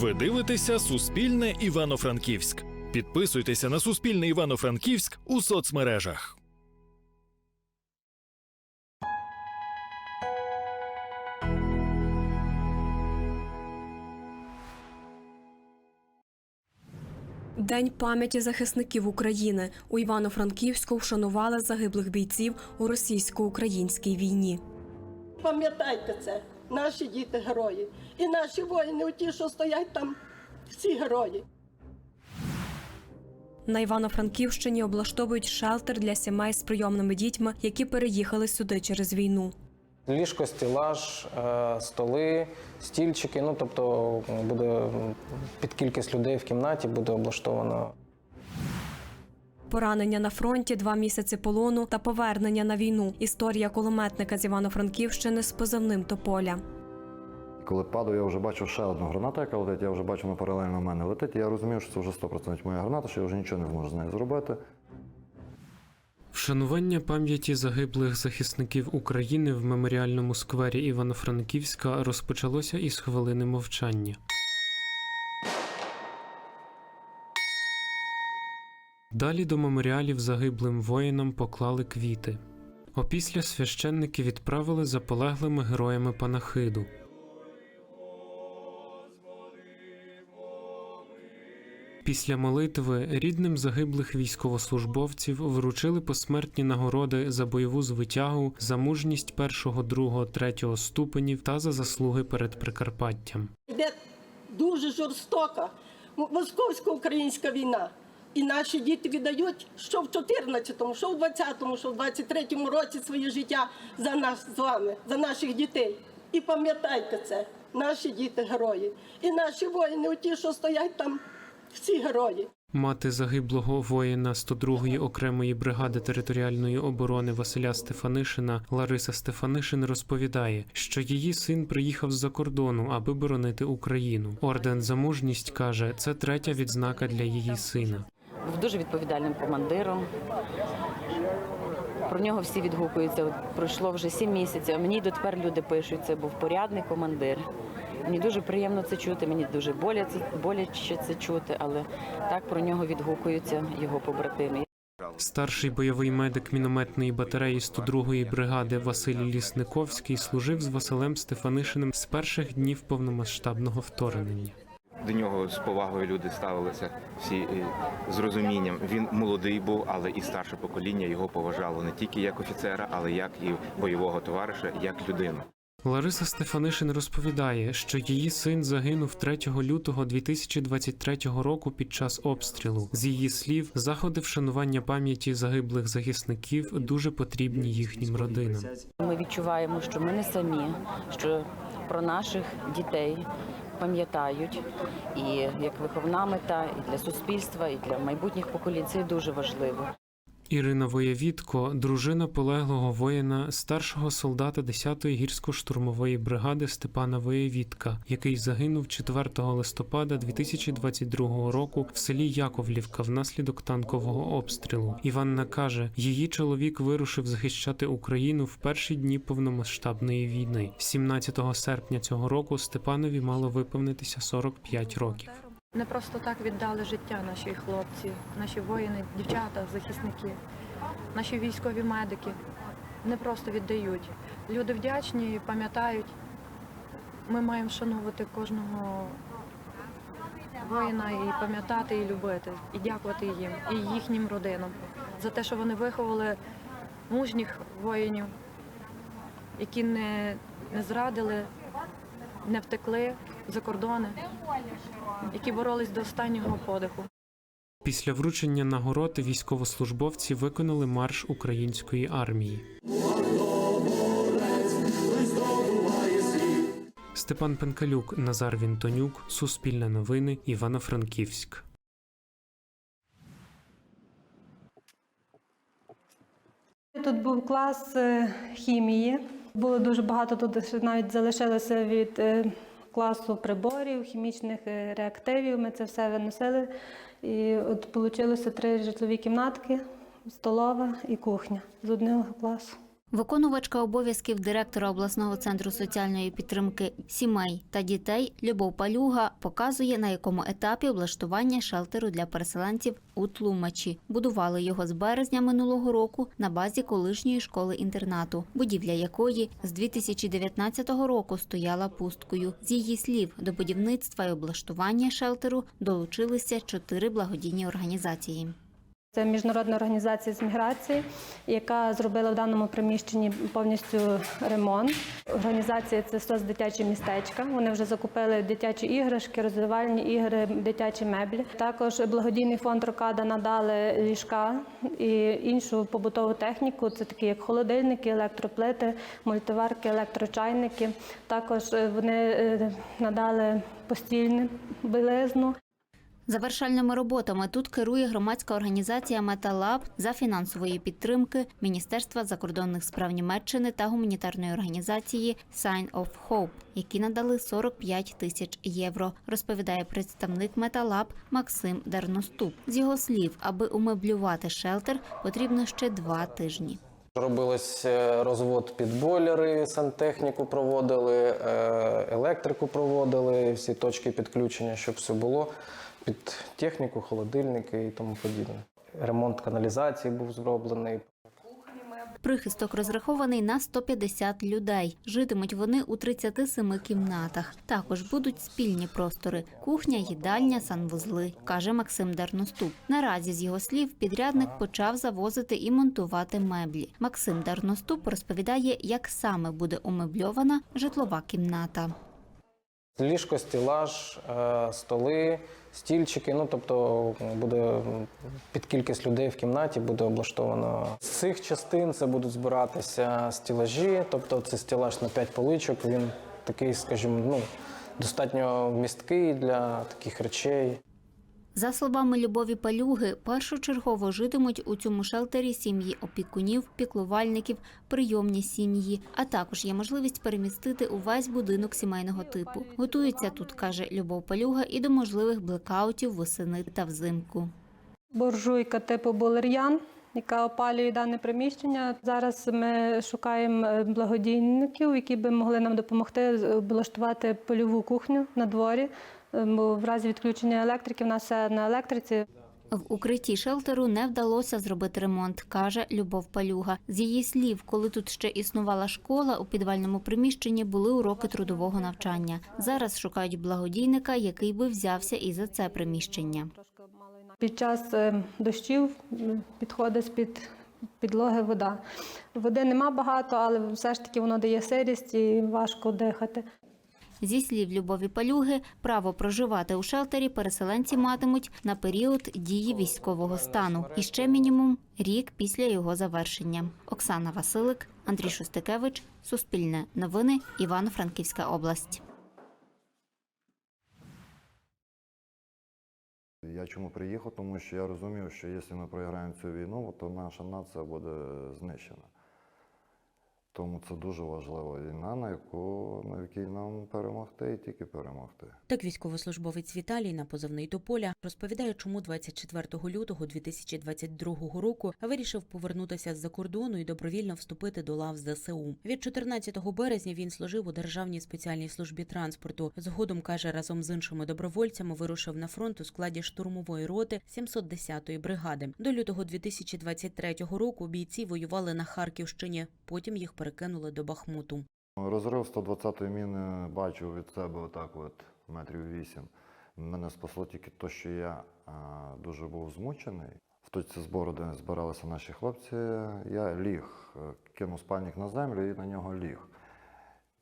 Ви дивитеся Суспільне Івано-Франківськ. Підписуйтеся на Суспільне Івано-Франківськ у соцмережах. День пам'яті захисників України у Івано-Франківську вшанували загиблих бійців у російсько-українській війні. Пам'ятайте це, наші діти герої. І наші воїни, ті, що стоять там, всі герої. На Івано-Франківщині облаштовують шелтер для сімей з прийомними дітьми, які переїхали сюди через війну. Ліжко, стілаж, е, столи, стільчики. Ну тобто буде під кількість людей в кімнаті буде облаштовано. Поранення на фронті, два місяці полону та повернення на війну. Історія кулеметника з Івано-Франківщини з позивним Тополя. Коли падаю, я вже бачу ще одну гранату, яка летить, я вже бачу, вона паралельно в мене летить. І я розумію, що це вже 100% моя граната, що я вже нічого не зможу з нею зробити. Вшанування пам'яті загиблих захисників України в меморіальному сквері Івано-Франківська розпочалося із хвилини мовчання. Далі до меморіалів загиблим воїнам поклали квіти. Опісля священники відправили за полеглими героями панахиду. Після молитви рідним загиблих військовослужбовців вручили посмертні нагороди за бойову звитягу, за мужність першого, другого, третього ступенів та за заслуги перед Прикарпаттям. Йде дуже жорстока московсько-українська війна. І наші діти віддають, що в 14-му, що в 20-му, що в 23-му році своє життя за нас з вами, за наших дітей. І пам'ятайте це, наші діти герої. І наші воїни, ті, що стоять там, всі герої. Мати загиблого воїна 102-ї окремої бригади територіальної оборони Василя Стефанишина Лариса Стефанишин розповідає, що її син приїхав з-за кордону, аби боронити Україну. Орден за мужність каже, це третя відзнака для її сина. Був дуже відповідальним командиром. Про нього всі відгукуються. От пройшло вже сім місяців. Мені дотепер люди пишуть, це був порядний командир. Мені дуже приємно це чути, мені дуже боляче це чути, але так про нього відгукуються його побратими. Старший бойовий медик мінометної батареї 102-ї бригади Василь Лісниковський служив з Василем Стефанишиним з перших днів повномасштабного вторгнення. До нього з повагою люди ставилися всі е, з розумінням. Він молодий був, але і старше покоління його поважало не тільки як офіцера, але як і бойового товариша, як людину. Лариса Стефанишин розповідає, що її син загинув 3 лютого 2023 року під час обстрілу. З її слів, заходи вшанування пам'яті загиблих захисників дуже потрібні їхнім родинам. Ми відчуваємо, що ми не самі, що про наших дітей пам'ятають, і як виховна мета, і для суспільства, і для майбутніх поколінь це дуже важливо. Ірина Воєвідко, дружина полеглого воїна, старшого солдата 10-ї гірсько-штурмової бригади Степана Воєвідка, який загинув 4 листопада 2022 року в селі Яковлівка внаслідок танкового обстрілу. Іванна каже, її чоловік вирушив захищати Україну в перші дні повномасштабної війни. 17 серпня цього року Степанові мало виповнитися 45 років. Не просто так віддали життя наші хлопці, наші воїни, дівчата, захисники, наші військові медики. Не просто віддають. Люди вдячні, пам'ятають. Ми маємо вшановувати кожного воїна і пам'ятати, і любити, і дякувати їм, і їхнім родинам за те, що вони виховали мужніх воїнів, які не, не зрадили, не втекли за кордони, які боролись до останнього подиху. Після вручення нагород військовослужбовці виконали марш української армії. Степан Пенкалюк, Назар Вінтонюк, Суспільне новини, Івано-Франківськ. Тут був клас е, хімії. Було дуже багато тут навіть залишилося від е, класу приборів, хімічних е, реактивів. Ми це все виносили. І от вийшло три житлові кімнатки, столова і кухня з одного класу. Виконувачка обов'язків директора обласного центру соціальної підтримки сімей та дітей Любов Палюга показує, на якому етапі облаштування шелтеру для переселенців у Тлумачі. Будували його з березня минулого року на базі колишньої школи-інтернату, будівля якої з 2019 року стояла пусткою. З її слів, до будівництва і облаштування шелтеру долучилися чотири благодійні організації. Це міжнародна організація з міграції, яка зробила в даному приміщенні повністю ремонт. Організація це СОС дитячі містечка. Вони вже закупили дитячі іграшки, розвивальні ігри, дитячі меблі. Також благодійний фонд Рокада надали ліжка і іншу побутову техніку. Це такі як холодильники, електроплити, мультиварки, електрочайники. Також вони е, надали постільну білизну. Завершальними роботами тут керує громадська організація Металаб за фінансової підтримки Міністерства закордонних справ Німеччини та гуманітарної організації Sign of Hope, які надали 45 тисяч євро, розповідає представник Металаб Максим Дерноступ. З його слів, аби умеблювати шелтер, потрібно ще два тижні. Робилось е, розвод під бойлери, сантехніку проводили, е, електрику проводили, всі точки підключення, щоб все було під техніку, холодильники і тому подібне. Ремонт каналізації був зроблений. Прихисток розрахований на 150 людей. Житимуть вони у 37 кімнатах. Також будуть спільні простори: кухня, їдальня, санвузли, каже Максим Дарноступ. Наразі, з його слів, підрядник почав завозити і монтувати меблі. Максим Дарноступ розповідає, як саме буде умебльована житлова кімната. Ліжко, стілаж, е, столи, стільчики. Ну тобто буде під кількість людей в кімнаті буде облаштовано. З цих частин це будуть збиратися стілажі, тобто це стілаж на 5 поличок. Він такий, скажімо, ну достатньо місткий для таких речей. За словами Любові Палюги, першочергово житимуть у цьому шелтері сім'ї опікунів, піклувальників, прийомні сім'ї, а також є можливість перемістити увесь будинок сімейного типу. Готується тут, каже Любов Палюга, і до можливих блекаутів восени та взимку. буржуйка типу Булер'ян, яка опалює дане приміщення. Зараз ми шукаємо е, благодійників, які би могли нам допомогти облаштувати польову кухню на дворі. Е, Бо в разі відключення електрики в нас все на електриці. В укритті шелтеру не вдалося зробити ремонт, каже Любов Палюга. З її слів, коли тут ще існувала школа, у підвальному приміщенні були уроки трудового навчання. Зараз шукають благодійника, який би взявся і за це приміщення. Під час е, дощів підходить з-під підлоги вода. Води нема багато, але все ж таки воно дає сирість і важко дихати. Зі слів Любові Палюги, право проживати у шелтері переселенці матимуть на період дії військового стану і ще мінімум рік після його завершення. Оксана Василик, Андрій Шостикевич, Суспільне новини, Івано-Франківська область. Я чому приїхав? Тому що я розумів, що якщо ми програємо цю війну, то наша нація буде знищена. Тому це дуже важлива війна, на яку на якій нам перемогти і тільки перемогти. Так військовослужбовець Віталій на позивний Тополя розповідає, чому 24 лютого 2022 року вирішив повернутися з-за кордону і добровільно вступити до лав ЗСУ. Від 14 березня він служив у Державній спеціальній службі транспорту. Згодом каже, разом з іншими добровольцями вирушив на фронт у складі штурмової роти 710-ї бригади. До лютого 2023 року бійці воювали на Харківщині. Потім їх перекинули до Бахмуту. Розрив 120-ї міни бачив від себе отак от метрів вісім. Мене спасло тільки те, що я а, дуже був змучений. В точці збору, де збиралися наші хлопці, я ліг, е, кинув спальник на землю і на нього ліг.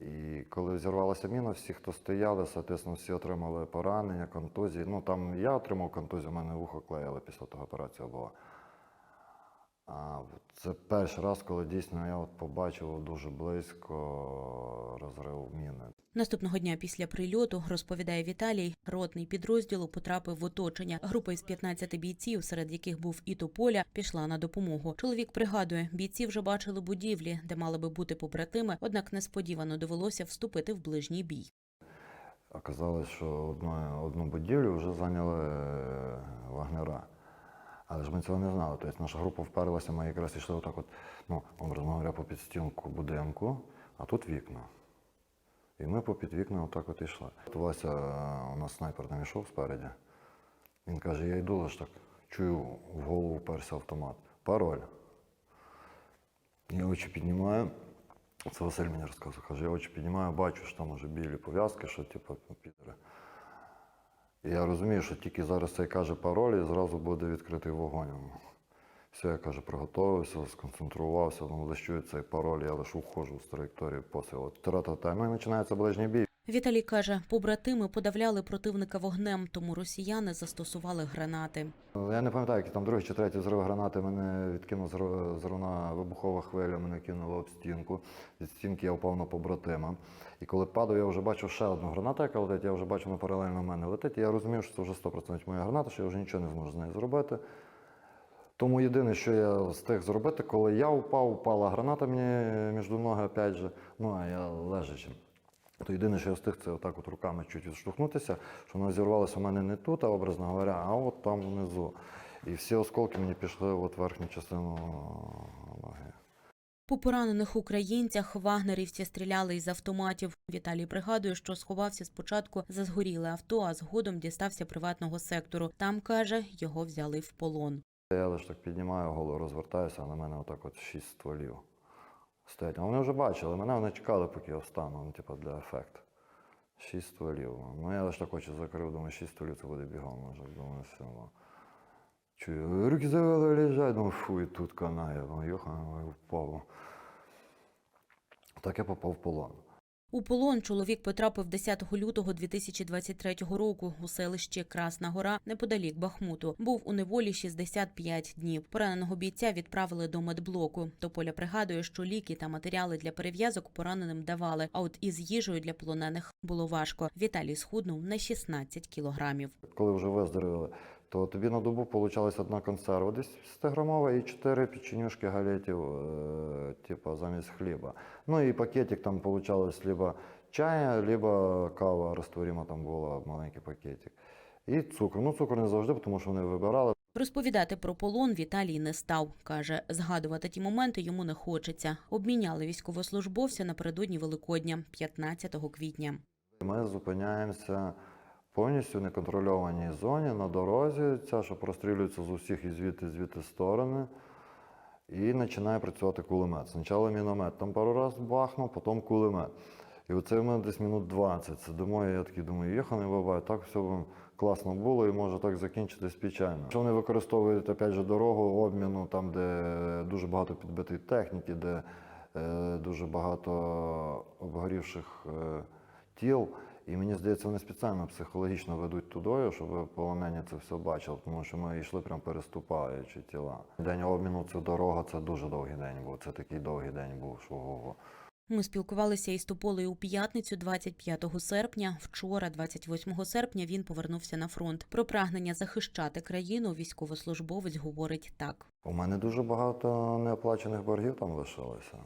І коли зірвалася міна, всі, хто стояли, соответственно, всі отримали поранення, контузії. Ну там я отримав контузію, у мене вухо клеїли після того операція була. А це перший раз, коли дійсно я от побачив дуже близько розрив міни. Наступного дня після прильоту, розповідає Віталій, ротний підрозділу потрапив в оточення. Група із 15 бійців, серед яких був і Тополя, пішла на допомогу. Чоловік пригадує, бійці вже бачили будівлі, де мали би бути побратими, однак несподівано довелося вступити в ближній бій. Оказалось, що одну, одну будівлю вже зайняли е, вагнера. Але ж ми цього не знали. Тобто наша група вперлася, ми якраз йшли отак, от, ну, образно говоря, по підстінку будинку, а тут вікна. І ми по під вікна отак от йшли. Вася, е, у нас снайпер там йшов спереді. Він каже, я йду лиш так, чую, в голову вперся автомат. Пароль. Я очі піднімаю. Це Василь мені розказує. Каже, я очі піднімаю, бачу, що там уже білі пов'язки, що типу підери. Я розумію, що тільки зараз цей каже пароль і зразу буде відкритий вогонь. Все, я каже, приготувався, сконцентрувався, ну, лише чую цей пароль, я лише уходжу з траєкторії посилу. Тра-та-та. Ну і починається ближній бій. Віталій каже, побратими подавляли противника вогнем, тому росіяни застосували гранати. Я не пам'ятаю, який там другий чи третій взрив гранати мене відкинув з зруна вибухова хвиля, мене кинуло об стінку. Від стінки я впав на побратима. І коли падав, я вже бачив ще одну гранату, яка летить, я вже бачив, вона паралельно мене летить. Я розумів, що це вже 100% моя граната, що я вже нічого не зможу з нею зробити. Тому єдине, що я встиг зробити, коли я впав, впала граната мені між ноги, опять же, ну а я лежачи. То єдине, що я встиг, це отак от руками чуть відштовхнутися, що вона зірвалася у мене не тут, а образно говоря, а от там внизу. І всі осколки мені пішли от в верхню частину ноги. По поранених українцях вагнерівці стріляли із автоматів. Віталій пригадує, що сховався спочатку за згоріле авто, а згодом дістався приватного сектору. Там каже, його взяли в полон. Я лише так піднімаю голову, розвертаюся, а на мене отак от шість стволів стоять. Вони вже бачили, мене вони чекали, поки я встану, ну, типу, для ефекту. Шість стволів. Ну я лише так очі закрив, думаю, шість стволів це буде бігом. може, думаю, все. Ну. Чую, руки завели лежать, думаю, фу, і тут канає, ну, йоха, впав. Так я попав в полон. У полон чоловік потрапив 10 лютого 2023 року у селищі Красна Гора неподалік Бахмуту. Був у неволі 65 днів. Пораненого бійця відправили до медблоку. Тополя пригадує, що ліки та матеріали для перев'язок пораненим давали. А от із їжею для полонених було важко. Віталій схуднув на 16 кілограмів. Коли вже виздоровіли, то тобі на добу получалась одна консерва, десь 100 грамова, і 4 печенюшки галетів, е, типу, замість хліба. Ну і пакетик там получалось либо чая, либо кава розтворима там була, маленький пакетик. І цукор. Ну, цукор не завжди, тому що вони вибирали. Розповідати про полон Віталій не став. Каже, згадувати ті моменти йому не хочеться. Обміняли військовослужбовця напередодні Великодня, 15 квітня. Ми зупиняємося повністю в неконтрольованій зоні на дорозі, ця, що прострілюється з усіх і звідти, звідти сторони. І починає працювати кулемет. Спочатку міномет там пару разів бахнув, потім кулемет. І оце в мене десь минут 20 сидимо, і я такий думаю, їханий бабай, так все б класно було і може так закінчитись печально. Що вони використовують опять же, дорогу обміну, там, де дуже багато підбитої техніки, де е, дуже багато обгорівших е, тіл. І мені здається, вони спеціально психологічно ведуть тудою, щоб полонені це все бачили, тому що ми йшли прям переступаючи тіла. День обміну це дорога, це дуже довгий день був. Це такий довгий день був, що ого. Ми спілкувалися із Тополею у п'ятницю, 25 серпня. Вчора, 28 серпня, він повернувся на фронт. Про прагнення захищати країну військовослужбовець говорить так. У мене дуже багато неоплачених боргів там лишилося.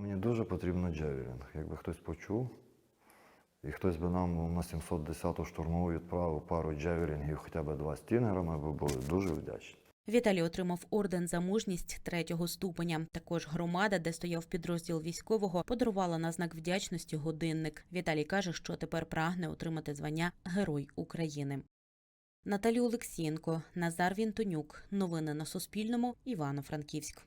Мені дуже потрібно джевелінг. Якби хтось почув, і хтось би нам на 710-ту штурмову відправив пару джевелінгів, хоча б два стінгера, ми б були дуже вдячні. Віталій отримав орден за мужність третього ступеня. Також громада, де стояв підрозділ військового, подарувала на знак вдячності годинник. Віталій каже, що тепер прагне отримати звання Герой України. Наталі Олексієнко, Назар Вінтонюк. Новини на Суспільному. Івано-Франківськ.